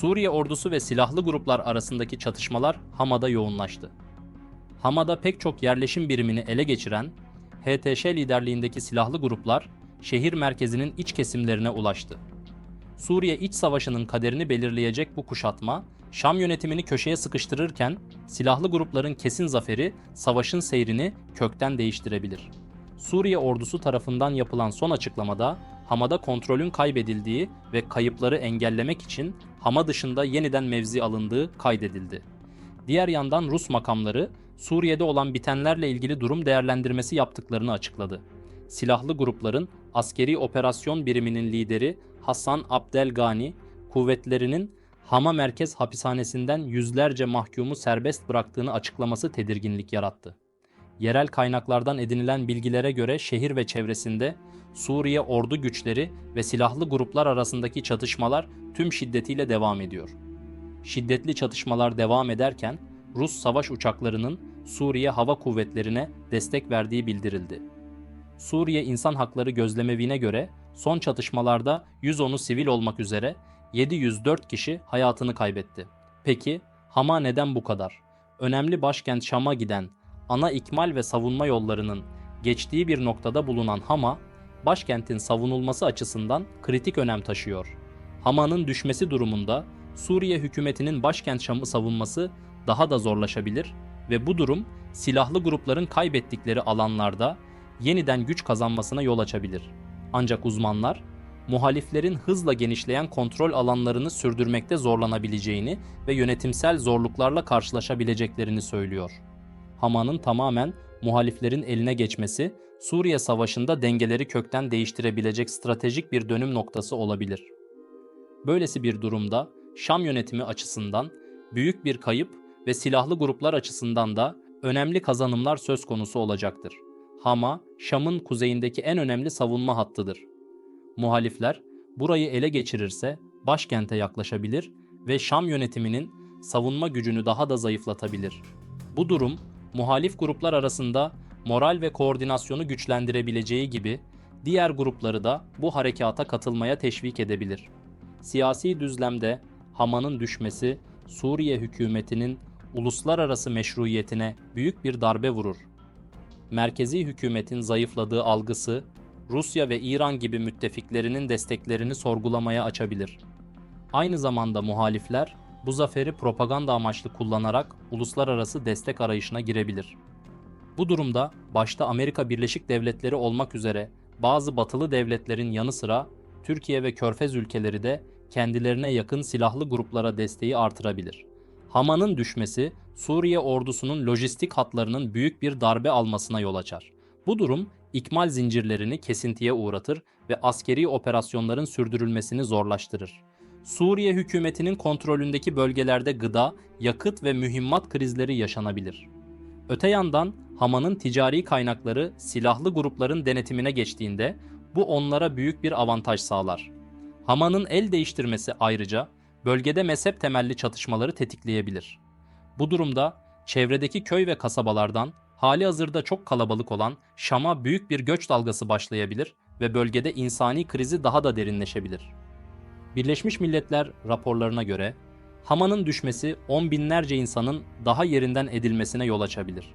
Suriye ordusu ve silahlı gruplar arasındaki çatışmalar Hama'da yoğunlaştı. Hama'da pek çok yerleşim birimini ele geçiren HTŞ liderliğindeki silahlı gruplar şehir merkezinin iç kesimlerine ulaştı. Suriye iç savaşının kaderini belirleyecek bu kuşatma, Şam yönetimini köşeye sıkıştırırken silahlı grupların kesin zaferi savaşın seyrini kökten değiştirebilir. Suriye ordusu tarafından yapılan son açıklamada Hama'da kontrolün kaybedildiği ve kayıpları engellemek için Hama dışında yeniden mevzi alındığı kaydedildi. Diğer yandan Rus makamları Suriye'de olan bitenlerle ilgili durum değerlendirmesi yaptıklarını açıkladı. Silahlı grupların askeri operasyon biriminin lideri Hasan Abdelgani, kuvvetlerinin Hama Merkez Hapishanesi'nden yüzlerce mahkumu serbest bıraktığını açıklaması tedirginlik yarattı. Yerel kaynaklardan edinilen bilgilere göre şehir ve çevresinde Suriye ordu güçleri ve silahlı gruplar arasındaki çatışmalar tüm şiddetiyle devam ediyor. Şiddetli çatışmalar devam ederken Rus savaş uçaklarının Suriye Hava Kuvvetlerine destek verdiği bildirildi. Suriye İnsan Hakları Gözlemevi'ne göre son çatışmalarda 110'u sivil olmak üzere 704 kişi hayatını kaybetti. Peki Hama neden bu kadar? Önemli başkent Şam'a giden ana ikmal ve savunma yollarının geçtiği bir noktada bulunan Hama, başkentin savunulması açısından kritik önem taşıyor. Hama'nın düşmesi durumunda Suriye hükümetinin başkent Şam'ı savunması daha da zorlaşabilir ve bu durum silahlı grupların kaybettikleri alanlarda yeniden güç kazanmasına yol açabilir. Ancak uzmanlar muhaliflerin hızla genişleyen kontrol alanlarını sürdürmekte zorlanabileceğini ve yönetimsel zorluklarla karşılaşabileceklerini söylüyor. Hama'nın tamamen muhaliflerin eline geçmesi Suriye Savaşı'nda dengeleri kökten değiştirebilecek stratejik bir dönüm noktası olabilir. Böylesi bir durumda Şam yönetimi açısından büyük bir kayıp ve silahlı gruplar açısından da önemli kazanımlar söz konusu olacaktır. Hama, Şam'ın kuzeyindeki en önemli savunma hattıdır. Muhalifler burayı ele geçirirse başkente yaklaşabilir ve Şam yönetiminin savunma gücünü daha da zayıflatabilir. Bu durum muhalif gruplar arasında moral ve koordinasyonu güçlendirebileceği gibi diğer grupları da bu harekata katılmaya teşvik edebilir. Siyasi düzlemde Hama'nın düşmesi Suriye hükümetinin uluslararası meşruiyetine büyük bir darbe vurur. Merkezi hükümetin zayıfladığı algısı Rusya ve İran gibi müttefiklerinin desteklerini sorgulamaya açabilir. Aynı zamanda muhalifler bu zaferi propaganda amaçlı kullanarak uluslararası destek arayışına girebilir. Bu durumda başta Amerika Birleşik Devletleri olmak üzere bazı batılı devletlerin yanı sıra Türkiye ve Körfez ülkeleri de kendilerine yakın silahlı gruplara desteği artırabilir. Hama'nın düşmesi Suriye ordusunun lojistik hatlarının büyük bir darbe almasına yol açar. Bu durum ikmal zincirlerini kesintiye uğratır ve askeri operasyonların sürdürülmesini zorlaştırır. Suriye hükümetinin kontrolündeki bölgelerde gıda, yakıt ve mühimmat krizleri yaşanabilir. Öte yandan Hama'nın ticari kaynakları silahlı grupların denetimine geçtiğinde bu onlara büyük bir avantaj sağlar. Hama'nın el değiştirmesi ayrıca bölgede mezhep temelli çatışmaları tetikleyebilir. Bu durumda çevredeki köy ve kasabalardan hali hazırda çok kalabalık olan Şam'a büyük bir göç dalgası başlayabilir ve bölgede insani krizi daha da derinleşebilir. Birleşmiş Milletler raporlarına göre Hama'nın düşmesi on binlerce insanın daha yerinden edilmesine yol açabilir.